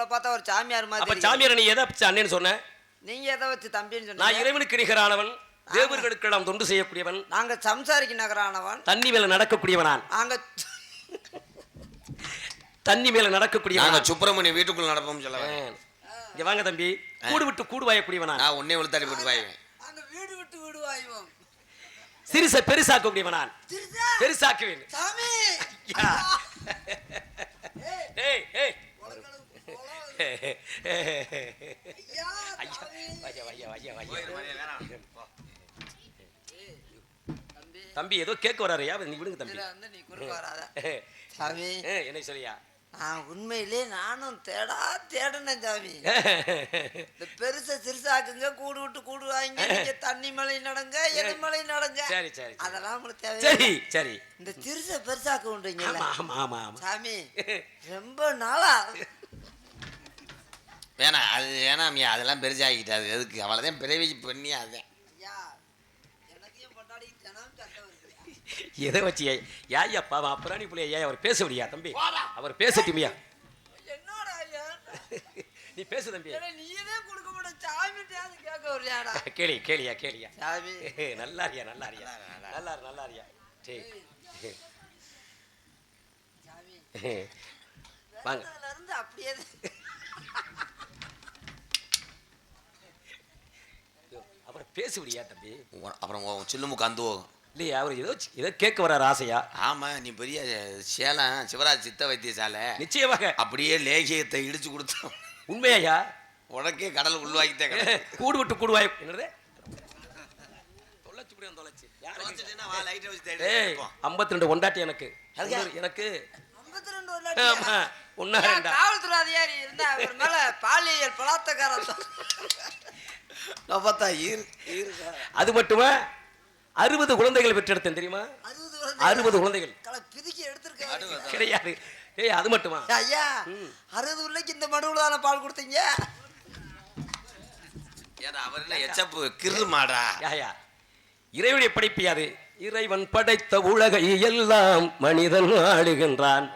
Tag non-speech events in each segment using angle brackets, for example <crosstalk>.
உங்களை பார்த்தா ஒரு சாமியார் அப்ப மாதிரி சாமியார் நீ எதை வச்சு அண்ணேன்னு சொன்ன? நீங்க எதை வச்சு தம்பின்னு நான் சொன்னீங்க இறைவனுக்கு நிகரானவன் தேவர்களுக்கு நாம் தொண்டு செய்யக்கூடியவன். நாங்க சம்சாரிக்கு நகரானவன். தண்ணி மேல நடக்கக்கூடியவனான். நாங்க தண்ணி மேல நாங்க நடக்கக்கூடியவன் சுப்பிரமணிய வீட்டுக்குள்ள நடப்போம் சொல்ல இங்க வாங்க தம்பி. கூடு விட்டு கூடு வாயக்கூடியவனான். நான் உன்னே விழுத்தாடி போட்டு வாயுவேன். நாங்க வீடு விட்டு வீடு வாய்வோம். சிறுச பெருசாக்கக்கூடியவனான். திருசா பெருசாக்குவேன். சாமி. ஏய் ஏய் உலகளவு போலாம். ஐயா, ஐயா, சாமி. ஐயா, ஐயா, ஐயா, ஐயா. தம்பி <laughs> தம்பி ஏதோ கேட்க வராருயா நீ விடுங்க தம்பி. நீ குறுக்க வராத? சாமி. என்ன சொல்லியா? நான் உண்மையிலே நானும் தேடா தேடினேன் சாமி. இந்த பெருச சிறுசாக்குங்க கூடு விட்டு கூடு வாங்க <laughs> தண்ணி மலை நடங்க எரிமலை நடங்க. சரி சரி. அதெல்லாம் உங்களுக்கு தேவை சரி சரி. இந்த சிறுச பெருசாக்க ஆமா. சாமி <laughs> ரொம்ப நாளா வேணாம் அது வேணாமியா அதெல்லாம் பெருசாகிக்கிட்டு அது எதுக்கு? அவ்வளோதான் பிறவி பண்ணி அதுதான் ஐயா எதை வச்சு யா ஐயா பாவம் அப்புறாணி புள்ளைய ஐயா அவர் பேச முடியா தம்பி அவர் பேசட்டுமியா? என்னடா ஐயா? <laughs> நீ பேசு தம்பி. நீயே கொடுக்க மாட்ட சாமிட்டாவது கேட்க வரியாடா கேளி கேளியா கேளியா. சாமி. <laughs> நல்லா இருக்கியா நல்லா இருக்கியா நல்லா நல்லா இருக்கியா சரி சாமி. <laughs> வாங்க. அப்படியே தான். அப்புறம் பேச முடியா தம்பி அப்புறம் சில்லுமுக்கு அந்த இல்லையா அவர் ஏதோ ஏதோ கேட்க வராரு ஆசையா? ஆமாம் நீ பெரிய சேலம் சிவராஜ் சித்த வைத்தியசாலை. நிச்சயமாக. அப்படியே லேகியத்தை இடிச்சு கொடுத்தோம். உண்மையா உனக்கே கடல் உள்வாங்கிட்டே கிடக்கு. <laughs> கூடு விட்டு கூடுவாய். என்னது? தொலைச்சு புடியான் தொலைச்சு. ஐம்பத்தி ரெண்டு ஒண்டாட்டி எனக்கு. எனக்கு. 52 ஒரு ஆமா லட்சம். ஒன்னா ஏன் ரெண்டா? காவல்துறை அதிகாரி இருந்தா அவர் மேல பாலியல் பலாத்காரம் நான் பார்த்தா ஈர் ஈர் அது மட்டுமா? அறுபது குழந்தைகள் பெற்றெடுத்தேன் தெரியுமா? அறுபது குழந்தைகள். களை பிதுக்கி எடுத்திருக்காரு கிடையாது. ஏய் அது மட்டுமா? ஐயா அறுபது பிள்ளைக்கு இந்த மடுவுல தானே பால் கொடுத்தீங்க? ஏடா அவர்ல எச்சப்பு? கிரு மாடா. இறைவனுடைய இறைவன் படைத்த உலகை எல்லாம் மனிதன் ஆளுகின்றான்.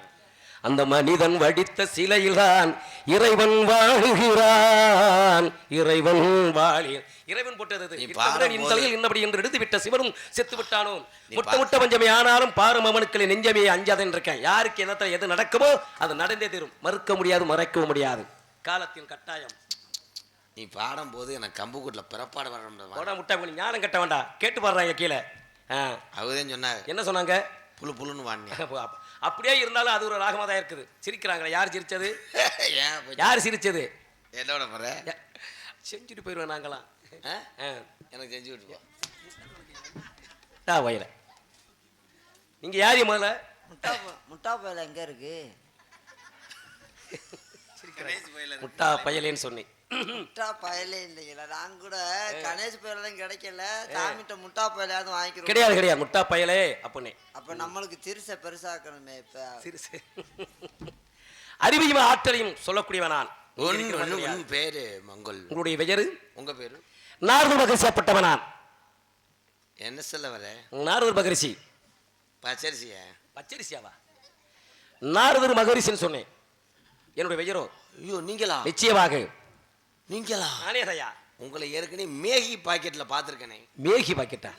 அந்த மனிதன் வடித்த சிலையில்தான் இறைவன் வாழுகிறான். இறைவன் வாழி இறைவன் போட்டது என் தலையில் இன்னபடி என்று எடுத்து விட்ட சிவனும் செத்து விட்டானோ? முட்ட முட்ட பஞ்சமே ஆனாலும் பாரும் அவனுக்கு நெஞ்சமே அஞ்சாதன் இருக்கேன் யாருக்கு என்னத்த எது நடக்குமோ அது நடந்தே தீரும். மறுக்க முடியாது மறைக்கவும் முடியாது. காலத்தின் கட்டாயம். நீ பாடும்போது எனக்கு கம்புக்கூட்டில் பிறப்பாடு போடா. முட்டை ஞானம் கட்ட வேண்டாம். கேட்டு பாடுறாங்க கீழே. அவதான் சொன்னாங்க என்ன சொன்னாங்க? புழு புழுன்னு அப்ப- அப்படியே இருந்தாலும் அது ஒரு ராகமாக தான் இருக்குது. சிரிக்கிறாங்களே யார் சிரிச்சது? <laughs> யார் சிரிச்சது? என்னோட போற? யா- செஞ்சுட்டு போயிடுவேன் நாங்களாம் ஆ? ஆ. எனக்கு செஞ்சு விட்டுருவோம் டா வயல. நீங்க யார் முதல்ல? முட்டா ப- முட்டா பயல எங்க இருக்கு? <laughs> முட்டா பயலேன்னு சொன்னேன். முட்டா பயலே இல்லைங்களா. நான் கூட கணேஷ் பயலாம் கிடைக்கல. சாமிட்ட முட்டா பயலாவது வாங்கிக்கிறோம். கிடையாது கிடையாது. முட்டா பயலே அப்படின்னே அப்ப நம்மளுக்கு சிறுச பெருசாக்கணுமே இப்ப. சிறு. அறிவையும் ஆற்றலையும் சொல்லக்கூடியவன் நான் பேரு மங்கல். உங்களுடைய பெயரு? உங்க பேரு? நாரூர் மகரிசியப்பட்டவன் நான் என்ன சொல்ல வர? நாரூர் மகரிஷி. பச்சரிசியா? பச்சரிசியாவா? நாரதர் மகரிஷின்னு சொன்னேன். என்னுடைய பெயரோ? ஐயோ நீங்களா? நிச்சயமாக. நீங்களா நானே தயா உங்களை ஏற்கனவே மேகி பாக்கெட்ல பார்த்துருக்கேனே மேகி பாக்கெட்டா?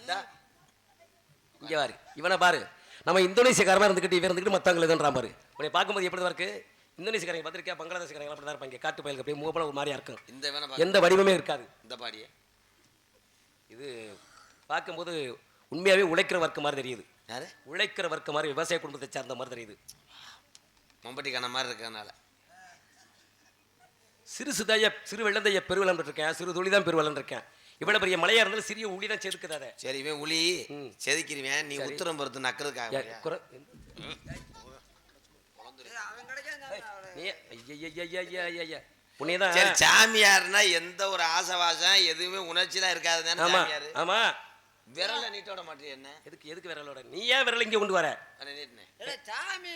இங்க பாரு இவனை பாரு. நம்ம இந்தோனேசியக்காரமா இருந்துக்கிட்டு இவன் இருந்துக்கிட்டு மத்தவங்க இதுன்றான் பாரு. உன்னை பார்க்கும்போது எப்படி இருக்கு? இந்தோனேசியக்காரங்க பார்த்துருக்கியா? பங்களாதேஷ்காரங்க அப்படி தான் இருப்பாங்க. காட்டு பயலுக்கு அப்படியே மூவப்பட ஒரு மாதிரியா இருக்கும். இந்த எந்த வடிவமே இருக்காது. இந்த பாடியே. இது பார்க்கும்போது உண்மையாவே உழைக்கிற வர்க்க மாதிரி தெரியுது. யாரு? உழைக்கிற வர்க்க மாதிரி விவசாய குடும்பத்தை சார்ந்த மாதிரி தெரியுது. மம்பட்டி கண்ண மாதிரி இருக்கறனால சிறு சிதைய சிறு வெள்ளந்தைய பெருவெள்ளம் இருக்கேன் சிறு துளி தான் பெருவெள்ளம் இருக்கேன் இவ்வளவு பெரிய மலையா இருந்தாலும் சிறிய உளி தான் செதுக்குது அதை. சரி இவன் உளி ம். செதுக்கிருவேன் நீ உத்தரம் பொறுத்து நக்கிறதுக்காக. உன்னையதான் சரி சாமியார்னா எந்த ஒரு ஆசவாசம் எதுவுமே உணர்ச்சிலாம் இருக்காது தானே ஆமா ஆமா. விரல நீட்டோட மாட்டேன் என்ன? எதுக்கு எதுக்கு விரலோட நீ ஏன் விரல் இங்க கொண்டு வர? சாமி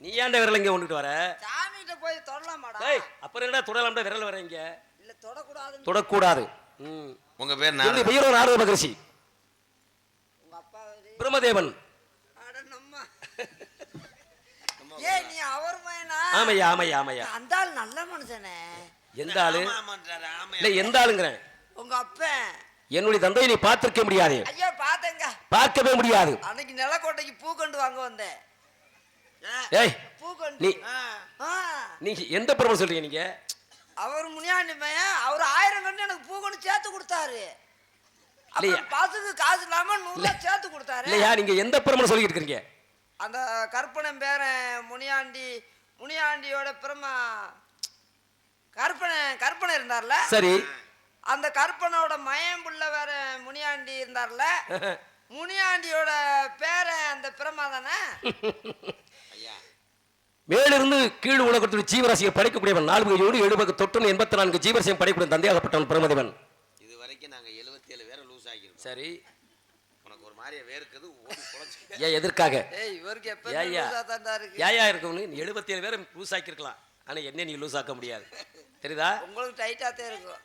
நீ ஏன்டா விரல் இங்க கொண்டுட்டு வர? போய் தொடலாமாடா ஏய் அப்புறம் என்னடா தொடலாம்டா விரல் வர இங்க? இல்ல தொடக்கூடாதுன்னு தொடக்கூடாது. ம். உங்க பேர் என்னுடைய நான் பெயரோ நாரத மகரிஷி. உங்க அப்பா வந்து, பிரம்மதேவன். அட நம்ம. நம்ம ஏய் நீ அவர் பையனா ஆமையா ஆமையா ஆமையா. அந்த ஆள் நல்ல மனுஷனே. எந்த ஆளு. இல்ல எந்த ஆளுங்கிறேன்? உங்க அப்பன். என்னுடைய தந்தையை நீ பார்த்திருக்க முடியாது. ஐயா பாத்தங்க பார்க்கவே முடியாது. அன்னைக்கு நிலக்கோட்டைக்கு பூ கொண்டு வாங்க வந்தேன். ஏய் பூ கொண்டு நீ நீங்க எந்த பிரபலம் சொல்றீங்க நீங்க? அவர் முனியாண்டி பையன். அவர் ஆயிரம் கண்டு எனக்கு பூ கொண்டு சேர்த்து கொடுத்தாரு. பஸ்ஸுக்கு காசு இல்லாம நூறு சேர்த்து கொடுத்தாரு. இல்லையா? நீங்க எந்த பிரபலம் சொல்லிட்டு இருக்கீங்க? அந்த கற்பனை பேரன் முனியாண்டி முனியாண்டியோட பிரமா கற்பனை கற்பனை இருந்தார்ல? சரி. அந்த கற்பனோட மயம் புள்ள வேற முனியாண்டி இருந்தார்ல? <laughs> முனியாண்டியோட பேரன் அந்த பிரமா தானே? <laughs> மேலிருந்து கீழ் உலகத்தில் ஜீவராசியை படைக்கக்கூடியவன் நாலு வகையோடு ஏழு வகை தொற்று எண்பத்தி நான்கு ஜீவராசியம் படைக்கூடிய தந்தையாகப்பட்டவன் பிரமதிவன் இது வரைக்கும் நாங்க 77 வேற லூஸ் ஆகிருக்கோம் சரி. உனக்கு ஒரு மாதிரியா வேர்க்குது ஓடி <laughs> பொழைச்சு. ஏன் எதற்காக? ஏய் இவருக்கு எப்ப ஏயா இருக்கும்னு நீ எழுபத்தி ஏழு பேரை லூஸ் ஆக்கியிருக்கலாம். ஆனா என்ன நீ லூஸ் ஆக்க முடியாது. தெரியுதா? உங்களுக்கு டைட்டா தான் இருக்கும்.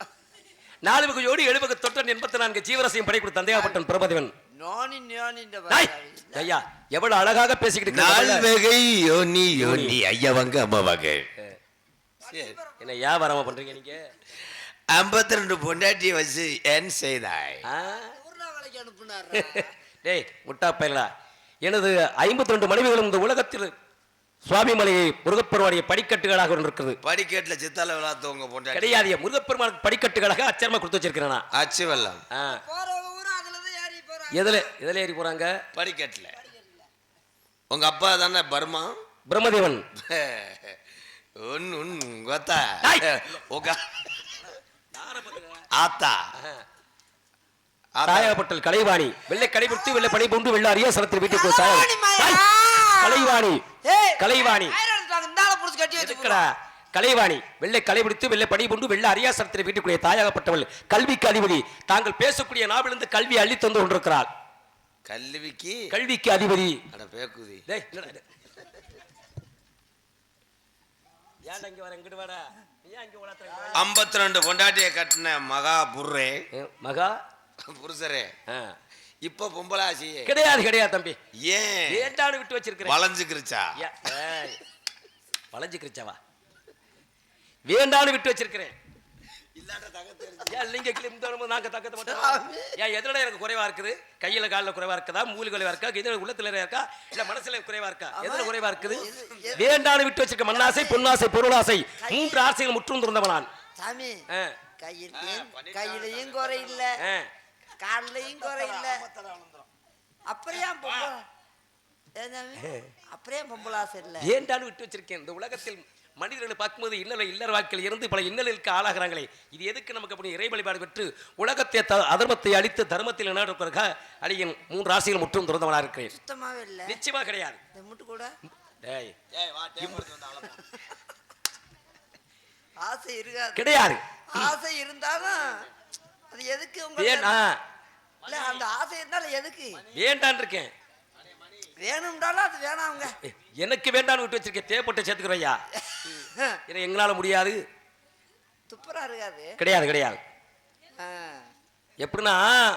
நாலு வகையோடு ஏழு வகை தொற்று எண்பத்தி நான்கு ஜீவராசியம் படைக்கூடிய தந்தையாகப்பட்டவன் பிரமதிவன் ஐயா எவ்வளவு அழகாக பேசிக்கிட்டு இருக்க நால்வகை யோனி யோனி ஐயவங்க அம்மாவாங்க. சரி. என்ன வியாபாரமா பண்றீங்க நீங்க? ஐம்பத்தி ரெண்டு பொண்டாட்டியை வச்சு ஏன் செய்தாய். <laughs> டேய் முட்டா பயிலா எனது ஐம்பத்தி ரெண்டு மனைவிகளும் இந்த உலகத்தில் சுவாமிமலையை முருகப்பெருமானிய படிக்கட்டுகளாக ஒன்று இருக்குது படிக்கட்டுல சித்தால விளாத்தவங்க பொண்டாட்டி. கிடையாது முருகப்பெருமானுக்கு படிக்கட்டுகளாக அச்சரமா கொடுத்து வச்சிருக்கிறேன். அச்சு வெள்ளம் எதுல எதுல ஏறி போறாங்க? படிக்கட்டுல. உங்க அப்பா தானே பர்மா? பிரம்மதேவன். <laughs> உன் உன் கொத்தா. உங்க ஆத்தா. ஆத்தா. தாயகப்பட்டல் கலைவாணி. வெள்ளை கடைபிடித்து வெள்ளை படை பூண்டு வெள்ளை அரியாசனத்தில் வீட்டுக்கு போய் சாய- கலைவாணி கலைவாணி. ஏய் கலைவாணி. வெள்ளை கலைபிடித்து வெள்ளை படி பூண்டு வெள்ளை அரியாசனத்தில் வீட்டுக்குரிய தாயாகப்பட்டவள். கல்விக்கு அதிபதி. தாங்கள் பேசக்கூடிய நாவிலிருந்து கல்வி அள்ளி தந்து கொண்டிருக்கிறாள். கல்விக்கு? கல்விக்கு அதிபதி. ஐம்பத்தி ரெண்டு பொண்டாட்டியை கட்டின மகா புர்ரே. மகா? புருஷரே. இப்ப பொம்பளாசி. கிடையாது கிடையாது தம்பி. ஏன்? ஏண்டாடு விட்டு வச்சிருக்கிறேன். வளைஞ்சுக்கிருச்சா? ஏன், வேண்டான்னு விட்டு வச்சிருக்கிறேன். இல்லைங்க கிளி இந்த வரும்போது நாங்க தக்கத்த மாட்டோம் ஏன் எதுல எனக்கு குறைவா இருக்குது? கையில காலில் குறைவா இருக்குதா? மூலி குறைவா இருக்கா? எதுல உள்ளத்துல இருக்கா? இல்ல மனசுல குறைவா இருக்கா? எதுல குறைவா இருக்குது? வேண்டான்னு விட்டு வச்சிருக்க மண்ணாசை பொன்னாசை பொருளாசை மூன்று ஆசைகள் முற்றும் துறந்தவன் நான் சாமி. ஆ, கையிலையும் குறை இல்ல. ஆ. கால்லையும் குறை இல்ல. அப்புறம் ஏன் பொம்பளை ஏன் சாமி? அப்புறம் ஏன் பொம்பளை ஆசை இல்ல? ஏண்டான்னு விட்டு வச்சிருக்கேன். இந்த உலகத்தில் மனிதர்களை பார்க்கும்போது இன்னல இல்லற வாழ்க்கையில் இருந்து பல இன்னலுக்கு ஆளாகிறாங்களே. இது எதுக்கு நமக்கு அப்படி இறை வழிபாடு பெற்று உலகத்தை த- அதர்மத்தை அழித்து தர்மத்தில் நடக்கிறதுக்காக அடியின் மூன்று ராசிகள் முற்றும் துறந்தவனா இருக்கிறேன். சுத்தமாவே இல்ல. நிச்சயமா கிடையாது. இந்த முட்டு கூட? டேய் ஆசை இருக்காது. கிடையாது. ஆசை இருந்தாலும் அது எதுக்கு இல்ல அந்த ஆசை இருந்தாலும் எதுக்கு? வேண்டான் இருக்கேன். வேணும்னாலும் அது வேணாங்க எனக்கு வேண்டான்னு விட்டு வச்சிருக்கேன் தேவைப்பட்ட சேர்த்துக்கிறோம் ஐயா. எங்களால முடியாது. துப்புரா இருக்காது. கிடையாது கிடையாது. எப்படின்னா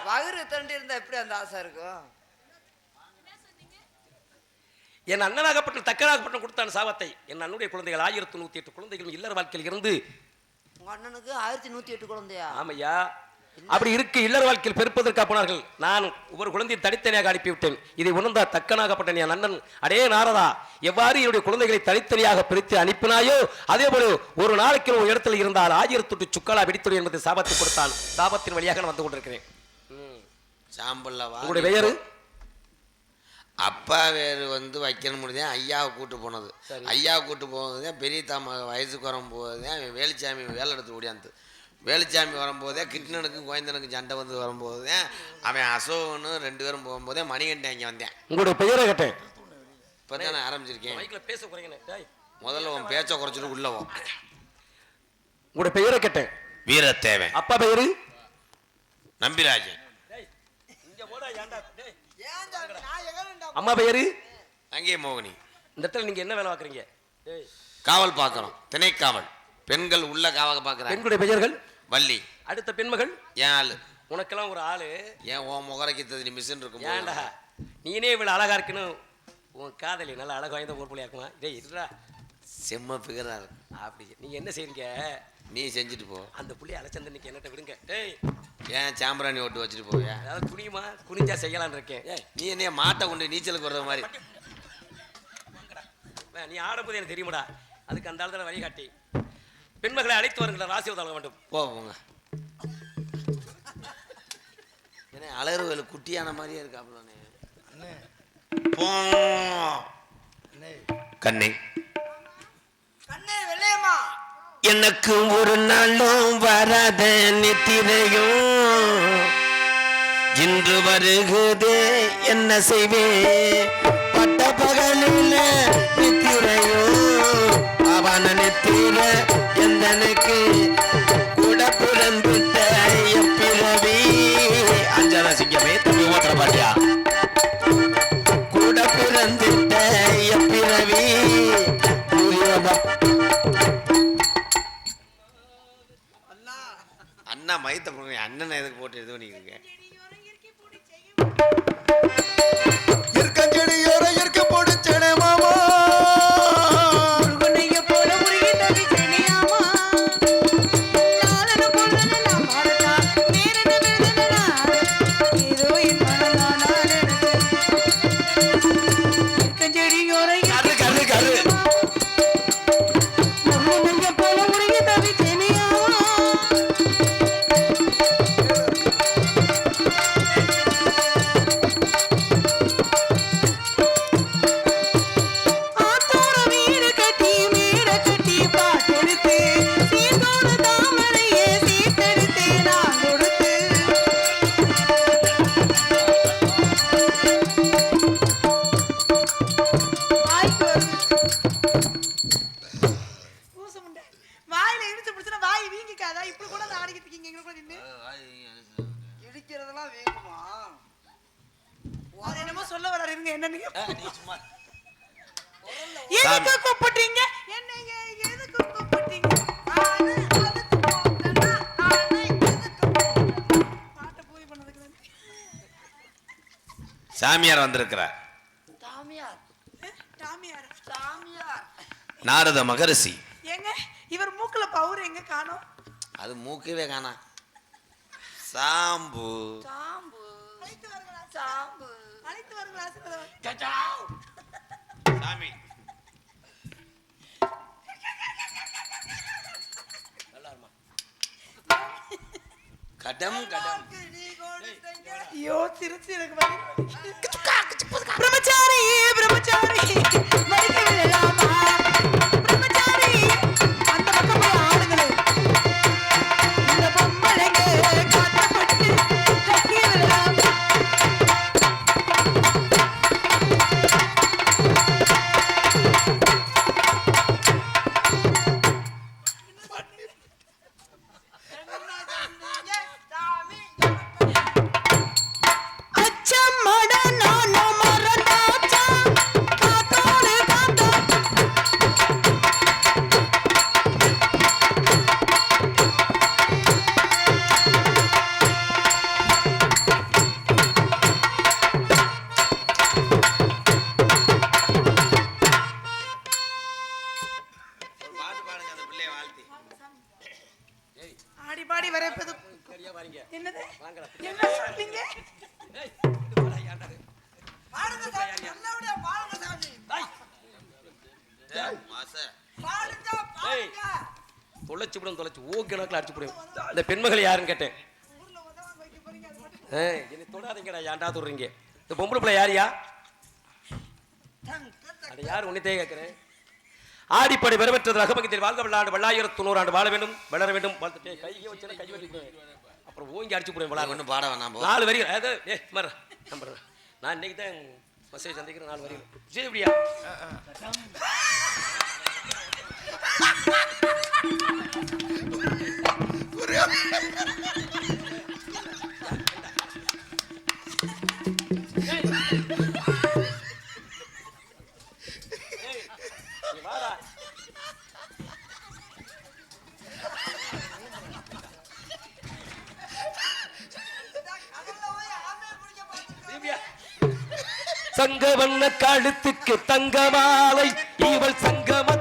வயிறு தண்டி இருந்தா எப்படி அந்த ஆசை இருக்கும்? என் அண்ணனாகப்பட்ட தக்கனாகப்பட்ட கொடுத்தான் சாபத்தை என் அண்ணுடைய குழந்தைகள் ஆயிரத்தி நூத்தி எட்டு குழந்தைகள் இல்லற வாழ்க்கையில் இருந்து உங்க அண்ணனுக்கு ஆயிரத்தி நூத்தி எட்டு குழந்தையா? ஆமையா. அப்படி இருக்கு இல்லற வாழ்க்கையில் பிறப்பதற்காக போனார்கள். நான் ஒவ்வொரு குழந்தையை தனித்தனியாக அனுப்பிவிட்டேன். இதை உணர்ந்த தக்கனாகப்பட்ட என் அண்ணன் அடே நாரதா எவ்வாறு என்னுடைய குழந்தைகளை தனித்தனியாக பிரித்து அனுப்பினாயோ அதே போல ஒரு நாளைக்கு ஒரு இடத்துல இருந்தால் ஆயிரத்தொட்டு சுக்காலா வெடித்துடு என்பது சாபத்தை கொடுத்தான். சாபத்தின் வழியாக நான் வந்து கொண்டிருக்கிறேன். சாம்பல்லவா உங்களுடைய பெயரு? அப்பா வேறு வந்து வைக்கணும் முடியும் ஐயாவை கூட்டு போனது. ஐயாவை கூட்டு போனது பெரிய தாம வயசுக்கு வரும்போது அவன் வேலுச்சாமி வேலை எடுத்து ஓடியாந்து. வேலுச்சாமி வரும்போதே கிருஷ்ணனுக்கும் கோயந்தனுக்கும் சண்டை வந்து வரும்போது அவன் அசோகனும் ரெண்டு பேரும் போகும்போதே மணிகண்டன் இங்கே வந்தேன். உங்களுடைய பெயரை கேட்டேன். இப்போ தான் நான் ஆரம்பிச்சிருக்கேன் மைக்கில் பேச குறைங்க டேய். முதல்ல உன் பேச்சை குறைச்சிட்டு உள்ள போ. உங்களுடைய பெயரை கேட்டேன். வீரத்தேவன். அப்பா பெயரு நம்பிராஜன்? அம்மா பெயரு அங்கே மோகினி. இந்த இடத்துல நீங்க என்ன வேலை பார்க்குறீங்க? காவல் பார்க்கணும். திணைக்காவல். பெண்கள் உள்ள காவல் பார்க்குறாங்க. பெண்களுடைய பெயர்கள்? வள்ளி. அடுத்த பெண்மகள் ஏன் ஆளு. உனக்கெல்லாம் ஒரு ஆளு. ஏன் உன் முகரைக்கு நீ மிஷின் இருக்கும் ஏன்டா? நீனே இவ்வளவு அழகா இருக்குன்னு உன் காதலி நல்லா அழகு வாய்ந்த ஒரு பிள்ளையா இருக்குமா? டேய் இருடா. செம்ம ஃபிகராக இருக்கு. அப்படி. நீங்க என்ன செய்றீங்க? நீ செஞ்சுட்டு போ. அந்த புள்ளைய அழைச்சந்து இன்னைக்கு என்னட்ட விடுங்க. டேய். ஏன் சாம்பிராணி ஓட்டு வச்சுட்டு போவியா? அதாவது குனியுமா? குனிஞ்சா செய்யலாம்னு இருக்கேன். நீ என்னைய மாட்டை கொண்டு நீச்சலுக்கு வர்ற மாதிரி. நீ ஆடும்போது எனக்கு தெரியுமாடா? அதுக்கு அந்த ஆளுதான் வழிகாட்டி. பெண்மகளை அழைத்து ராசி வழங்க வேண்டும். போ போங்க. என்ன அழகு குட்டியான மாதிரியே இருக்காப்லண்ணே போ. கண்ணே. எனக்கு ஒரு நாளும் வராத நித்திரையும். இன்று வருகுதே என்ன செய்வேன் பட்ட பகலில் நித்திரையும். அவன நித்திர சாமியார் வந்திருக்கிறார். நாரத மகரிஷி. ஏங்க இவர் மூக்குல பவுர் எங்க காணோம்? அது மூக்கவே காணா. சாம்பு. சாம்பு. அழைத்து வருங்களா சாம்பு. அழைத்து வருங்களா ஆசீர்வாதம். சாமி. கடம் கடம் ஐயோ திருச்சி எனக்கு. பிரம்மச்சாரி பிரம்மச்சாரி மடிக்க வாழ்த்தி. ஆடி பாடி வரப்பது. சரியா வாரீங்க என்னது? வாங்கடா. என்ன பாடுங்க தொலைச்சு விடும் தொலைச்சு. ஓ கணக்கில் அடிச்சு விடும் இந்த பெண்மகள் யாருன்னு கேட்டேன். என்னை தொடாதீங்கடா ஏன்டா தொடுறீங்க? இந்த பொம்பளை பிள்ளை யாரியா அது யார் உன்னித்தே கேட்கிறேன் ஆடிப்படை பெறப்பெற்றது ரகபகத்தில் வாழ்க விளையாண்டு வெள்ளாயிரத்து தொண்ணூறு ஆண்டு வாழ வேண்டும் வளர வேண்டும். வாழ்த்துட்டே கையை வச்சு கை வச்சுக்குவேன் அப்புறம் ஓங்கி அடிச்சு போடுவேன் விளாட ஒன்றும் பாட வேணாம் போ. நாலு வரி அது ஏ மர நம்புறேன் நான் இன்னைக்கு தான் மெசேஜ் சந்திக்கிறேன் நாலு வரி சரி இப்படியா? நீ வாடா கடல்ல சங்க வண்ண கழுத்துக்கு தங்க மாலை இவள் சங்கம